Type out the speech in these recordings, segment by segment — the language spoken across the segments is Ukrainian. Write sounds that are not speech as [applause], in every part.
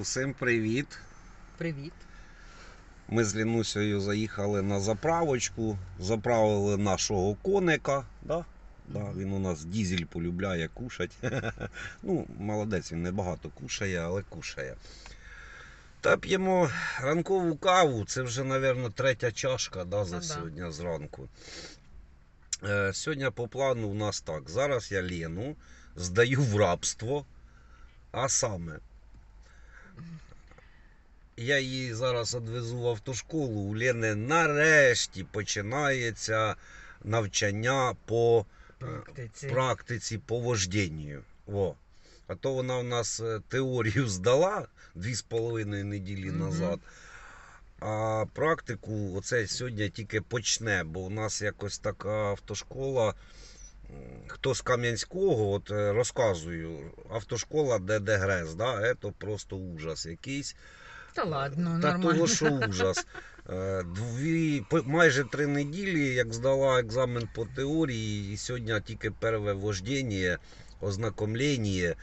Усім привіт. Привіт. Ми з Лінусею заїхали на заправочку, заправили нашого коника. Да? Да, він у нас дізель полюбляє кушать. [laughs] ну, молодець, він небагато кушає, але кушає. Та п'ємо ранкову каву. Це вже, мабуть, третя чашка да, за Ну да. сьогодні зранку. Е, сьогодні по плану у нас так. Зараз я Лену здаю в рабство. А саме, я її зараз відвезу в автошколу. У Лени нарешті починається навчання по е, Практиці. практиці по вождінню. О. А то вона в нас е, теорію здала дві з половиною неділі Мгм. назад. А практику оце сьогодні тільки почне, бо у нас якось така автошкола. Хто з Кам'янського, от е, розказую, автошкола ДДГРЕС, да, це просто ужас якийсь. Та ладно, Та нормально. того, що [laughs] ужас. Е, Дві, майже три неділі, як здала екзамен по теорії, і сьогодні тільки перше вождіння, ознакомлення,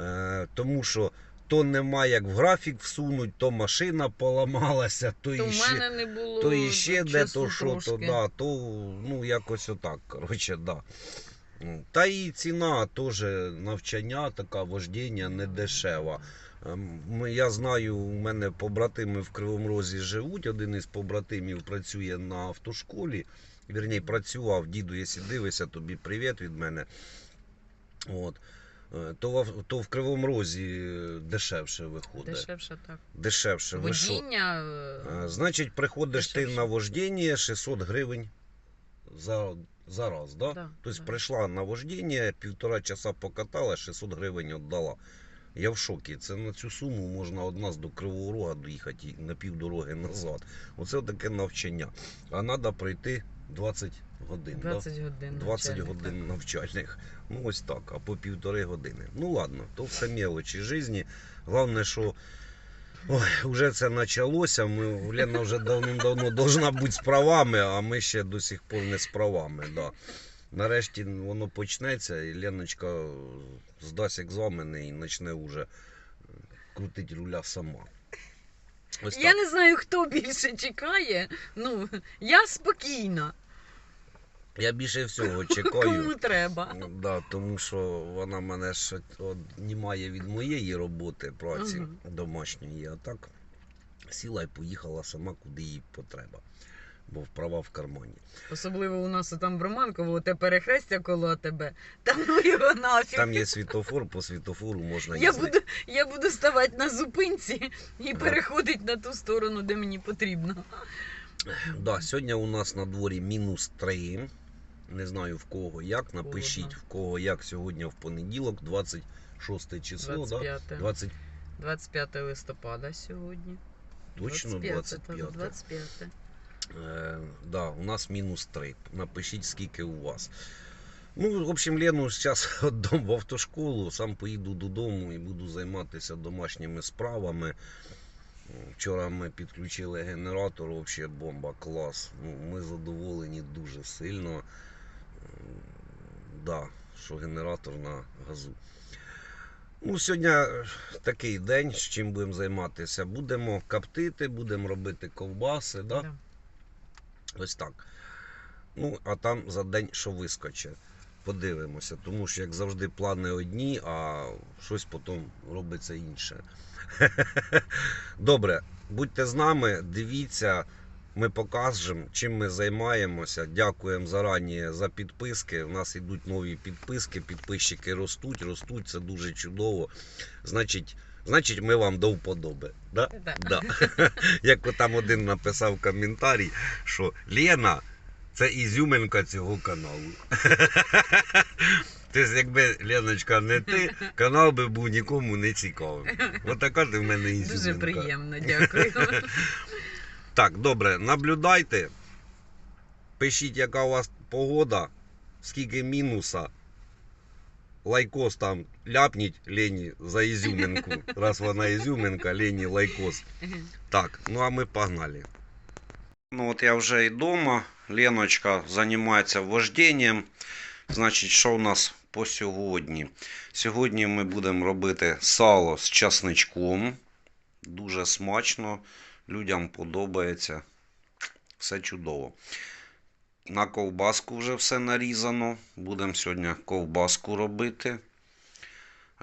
е, тому що то немає як в графік всунуть, то машина поламалася, то, То іще, мене не було то іще де то що, то да, то ну якось отак. Коротше, да. Та і ціна теж навчання, така вождіння не дешева. Ем, я знаю, у мене побратими в Кривому Розі живуть. Один із побратимів працює на автошколі. Вірні, працював, діду, якщо дивишся, тобі привіт від мене. От. Е, То, в, то в Кривому Розі е, дешевше виходить. Дешевше так. Дешевше. Водіння. Е, Значить, приходиш ти на вождіння 600 гривень за, за раз, да? Да, Тобто да. прийшла на вождіння, півтора часа покатала, 600 гривень віддала. Я в шокі. Це на цю суму можна од нас до Кривого Рога доїхати і на півдороги назад. Оце таке навчання. А треба пройти 20 годин. да? 20 годин. 20 навчальних, годин навчальних. Ну ось так, а по півтори години. Ну ладно, то все мелочі житті. Головне, що ой, вже це почалося. Ми, Лена вже давним-давно должна бути з правами, а ми ще до сих пор не з правами. Да. Нарешті воно почнеться, і Леночка здасть екзамени і почне вже крутити руля сама. Ось Так. Я не знаю, хто більше чекає. Ну, я спокійна. Я більше всього Кому чекаю. треба. Да, тому що вона мене ж віднімає від моєї роботи праці Мгм. домашньої, а так сіла і поїхала сама, куди їй потреба. Бо вправа в кармані. Особливо у нас там в Романково, те перехрестя коло тебе. Там ну його нафіг. Там є світофор, по світофору можна Я буду, я буду ставати на зупинці і переходити на ту сторону, де мені потрібно. Да, сьогодні у нас на дворі мінус 3. Не знаю в кого як. Напишіть в кого як сьогодні в понеділок, 26 число. Да? 25. 20... 25 листопада сьогодні. Точно 25. 25. 25. Е, да, у нас мінус 3. Напишіть, скільки у вас. Ну, в общем, Лену зараз [laughs] віддам в автошколу, сам поїду додому і буду займатися домашніми справами. Вчора ми підключили генератор, взагалі бомба, клас. Ну, ми задоволені дуже сильно. Да, що генератор на газу. Ну, сьогодні такий день, з чим будемо займатися. Будемо коптити, будемо робити ковбаси. Да? Да. Ось так. Ну, а там за день що вискоче. Подивимося, тому що, як завжди, плани одні, а щось потім робиться інше. [laughs] Добре, будьте з нами, дивіться, ми покажемо, чим ми займаємося. Дякуємо зарані за підписки. У нас йдуть нові підписки, підписчики ростуть, ростуть, це дуже чудово. Значить, значить ми вам до вподоби. Да? Да. Да. [laughs] Як там один написав коментарій, що Лена це ізюминка цього каналу. [laughs] Тобто, якби Леночка не ти, канал би був нікому не цікавим. Отака ти в мене ізюминка. Дуже приємно, дякую. [laughs] Так, добре, наблюдайте. Пишіть, яка у вас погода, скільки мінуса. Лайкос там ляпніть Лені за ізюминку. [laughs] Раз вона ізюминка, Лені лайкос. Так, ну а ми погнали. Ну от я вже і вдома. Леночка займається вождінням. Значить, що у нас по сьогодні? Сьогодні ми будемо робити сало з часничком. Дуже смачно, людям подобається. Все чудово. На ковбаску вже все нарізано. Будемо сьогодні ковбаску робити.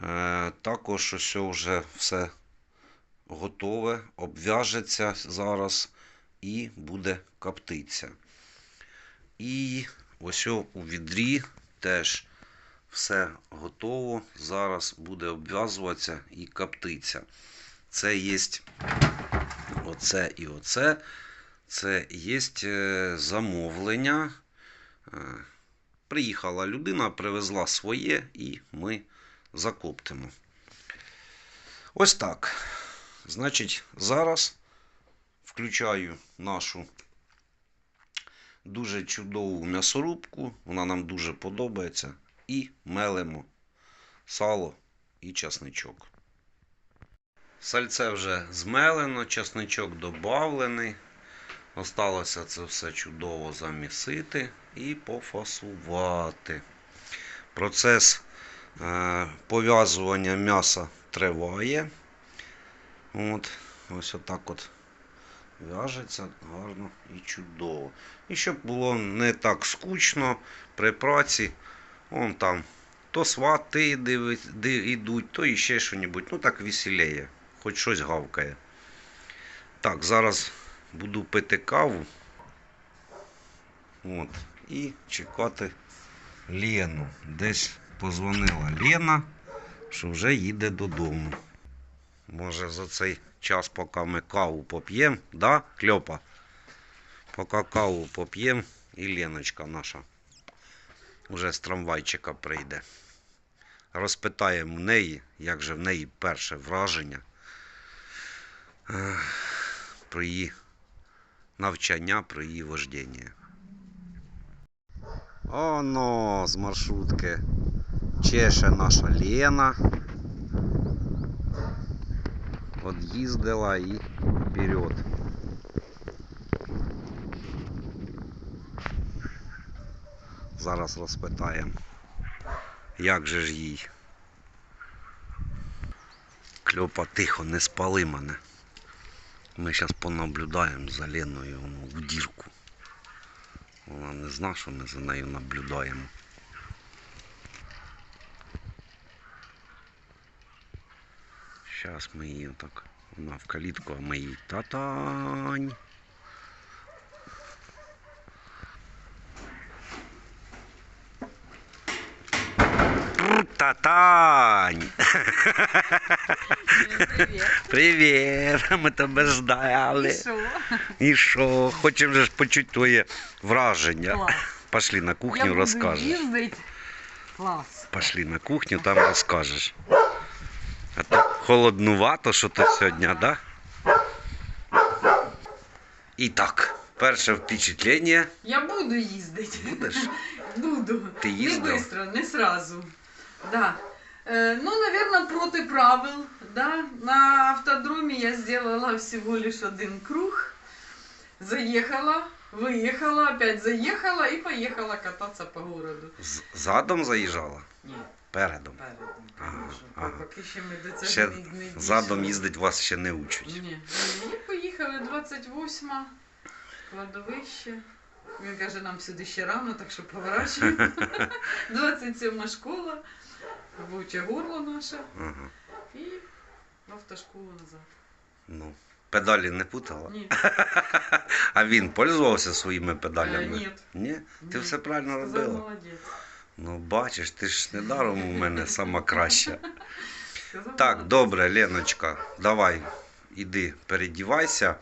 Е, також ось вже все готове, обв'яжеться зараз і буде коптитися. І ось у відрі теж все готово. Зараз буде обв'язуватися і коптитися. Це є оце і оце. Це є е, замовлення. Е, Приїхала людина, привезла своє і ми закоптимо. Ось так. Значить, зараз включаю нашу дуже чудову м'ясорубку. Вона нам дуже подобається. І мелимо сало і часничок. Сальце вже змелено, часничок додавлений. Осталося це все чудово замісити і пофасувати. Процес е, пов'язування м'яса триває. От, ось отак от в'яжеться гарно і чудово. І щоб було не так скучно при праці, вон там то свати йдуть, то іще що-небудь. Ну так веселіє, хоч щось гавкає. Так, зараз буду пити каву. От, і чекати Лену. Десь позвонила Лена, що вже їде додому. Може за цей час, поки ми каву поп'ємо, да, Кльопа? Поки каву поп'ємо, і Леночка наша вже з трамвайчика прийде. Розпитаємо в неї, як же в неї перше враження про її навчання, про її вождіння. Оно з маршрутки чеше наша Лена. От їздила і вперед. Зараз розпитаємо, як же ж їй. Кльопа, тихо, не спали мене. Ми зараз понаблюдаємо за Леною в дірку. Вона не зна, що ми за нею наблюдаємо. Зараз ми її так. Вона в калітку, а ми її татань. М, Татань! Привіт. Привіт! Ми тебе ждали. Що? І що? Хочемо ж почути твоє враження. Клас. Пошли на Я кухню, буду розкажеш. їздить. Клас. Пошли на кухню, там розкажеш. А то холоднувато, що ти сьогодні, да? І так, перше впечатлення. Я буду їздити. Будеш? Буду. Ти їздив? Не быстро, не сразу. Да. Э, ну, наверное, проти правил. Да. На автодроме я сделала всего лишь один круг. Заехала, выехала, опять заехала и поехала кататься по городу. Задом заїжджала? Ні, Передом. передом. Ага, ага. Поки ще ми до цього Ще не, не дійшли. задом їздить вас ще не учать. Ні. І поїхали 28 кладовище. Він каже, нам сюди ще рано, так що поворачуємо. [laughs] 27 школа, вовче горло наше Ага. і в автошколу назад. Ну, педалі не путала. Ні, [laughs] А він пользувався своїми е, педалями? ні. Ні? Ти Ні. все правильно Сказав, робила. молодець. Ну, бачиш, ти ж недаром у мене сама краща. [laughs] Сказав, Так, молодець. добре, Леночка, давай, іди, передівайся.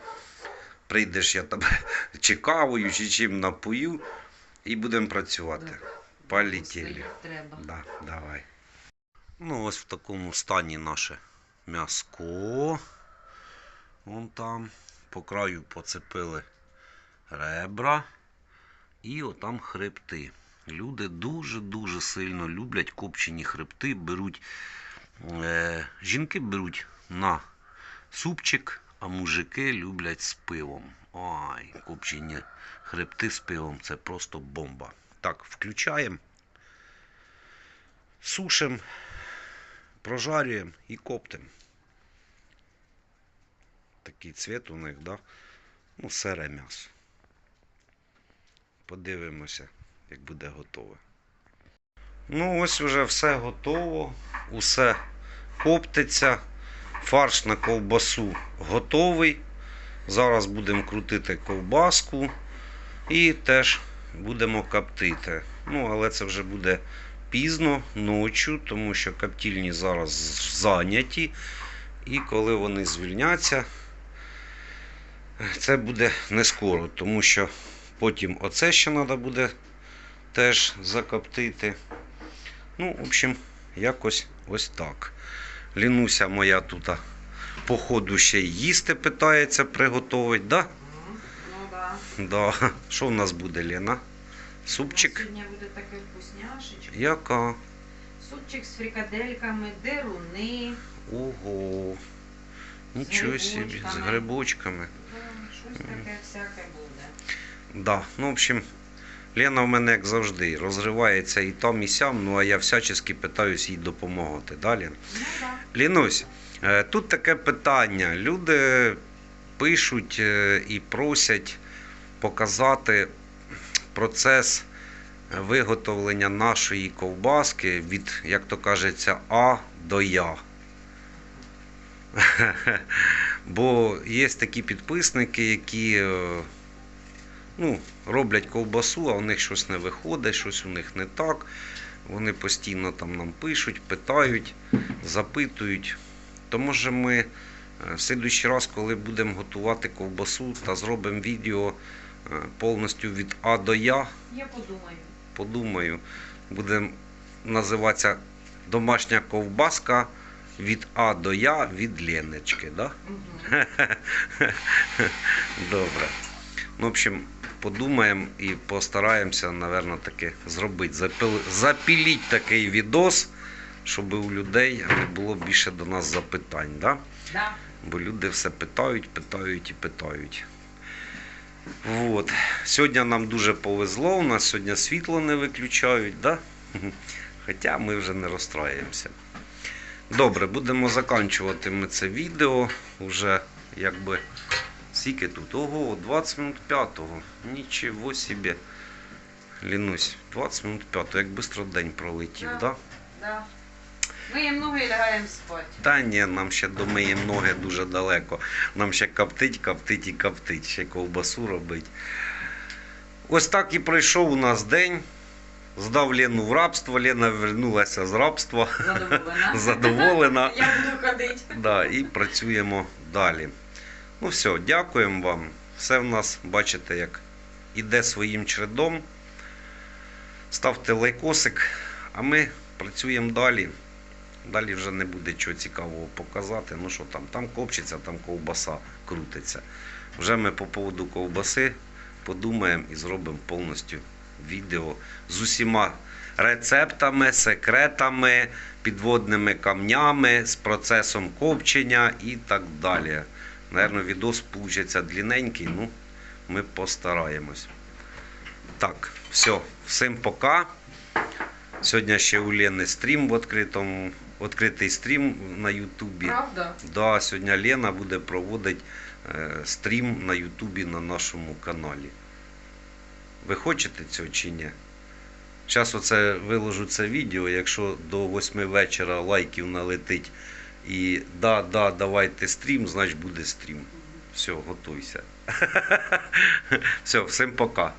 Прийдеш, я тебе [laughs] чи кавою, чи чим напою, і будемо працювати. Да. Полетіли. Треба. Да, давай. Ну, ось в такому стані наше м'яско. Вон там. По краю поцепили ребра. І отам хребти. Люди дуже-дуже сильно люблять копчені хребти. Беруть, е, жінки беруть на супчик, а мужики люблять з пивом. Ай, копчені хребти з пивом це просто бомба. Так, включаємо сушим, прожарюємо і коптимо. такий цвіт у них, да? Ну, сире м'ясо. Подивимося, як буде готове. Ну, ось вже все готово, усе коптиться. Фарш на ковбасу готовий. Зараз будемо крутити ковбаску і теж будемо коптити. Ну, але це вже буде пізно, ночі, тому що коптільні зараз зайняті. І коли вони звільняться, це буде не скоро, тому що потім оце ще треба буде теж закоптити. Ну, в общем, якось ось так. Лінуся моя тут по ходу ще й їсти питається приготовить, да? Ну да. Да. Що в нас буде, Лена? Супчик? Сьогодні буде таке вкусняшечко. Яка? Супчик з фрикадельками, деруни. Ого. Нічого собі, з грибочками. Ну, Щось таке всяке буде. Да. Ну, в общем, Лена в мене, як завжди, розривається і там, і сям, ну а я всячески питаюсь їй допомагати. Да, Лен? Ну. Лінусь, е, тут таке питання. Люди пишуть е, і просять показати процес виготовлення нашої ковбаски від, як то кажеться, А до Я. [laughs] Бо є такі підписники, які е, ну, роблять ковбасу, а у них щось не виходить, щось у них не так. Вони постійно там нам пишуть, питають, запитують. То може ми е, в слідуючий раз, коли будемо готувати ковбасу та зробимо відео е, повністю від А до Я, Я подумаю. подумаю, буде називатися домашня ковбаска від А до Я від Леночки. Да? Угу. [laughs] Добре. Ну, в общем, подумаємо і постараємося, напевно, таки зробити. Запили, запіліть такий відос, щоб у людей не було більше до нас запитань. Да? Да. Бо люди все питають, питають і питають. От. Сьогодні нам дуже повезло, у нас сьогодні світло не виключають, да? [laughs] хоча ми вже не розстраємося. Добре, будемо закінчувати ми це відео. Уже якби скільки тут? Ого, 20 минут п'ятого. Нічого собі. Лінусь, 20 минут п'ятого, як швидко день пролетів, Да. да? Да. Миємо ноги і лягаємо спати. Та ні, нам ще до миї ноги дуже далеко. Нам ще коптить, коптить і коптить, ще ковбасу робить. Ось так і пройшов у нас день. Здав Лену в рабство, Лена вернулася з рабства, Задоволена. [laughs] задоволена. Я буду ходити. Да, і працюємо далі. Ну все, дякуємо вам. Все в нас, бачите, як іде своїм чередом. Ставте лайкосик, а ми працюємо далі. Далі вже не буде чого цікавого показати. Ну що там, там копчиться, там ковбаса крутиться. Вже ми по поводу ковбаси подумаємо і зробимо повністю відео з усіма рецептами, секретами, підводними камнями, з процесом копчення і так далі. Наверно, відос вийде длинненький, ну ми постараємось. Так, все, всім пока. Сьогодні ще у Лени стрім в відкритому, відкритий стрім на Ютубі. Правда? Да, сьогодні Лена буде проводити е, стрім на Ютубі на нашому каналі. Ви хочете цього чи ні? Зараз оце виложу це відео. Якщо до 8 вечора лайків налетить і да, да, давайте стрім, значить буде стрім. Все, готуйся. [laughs] Все, всім пока.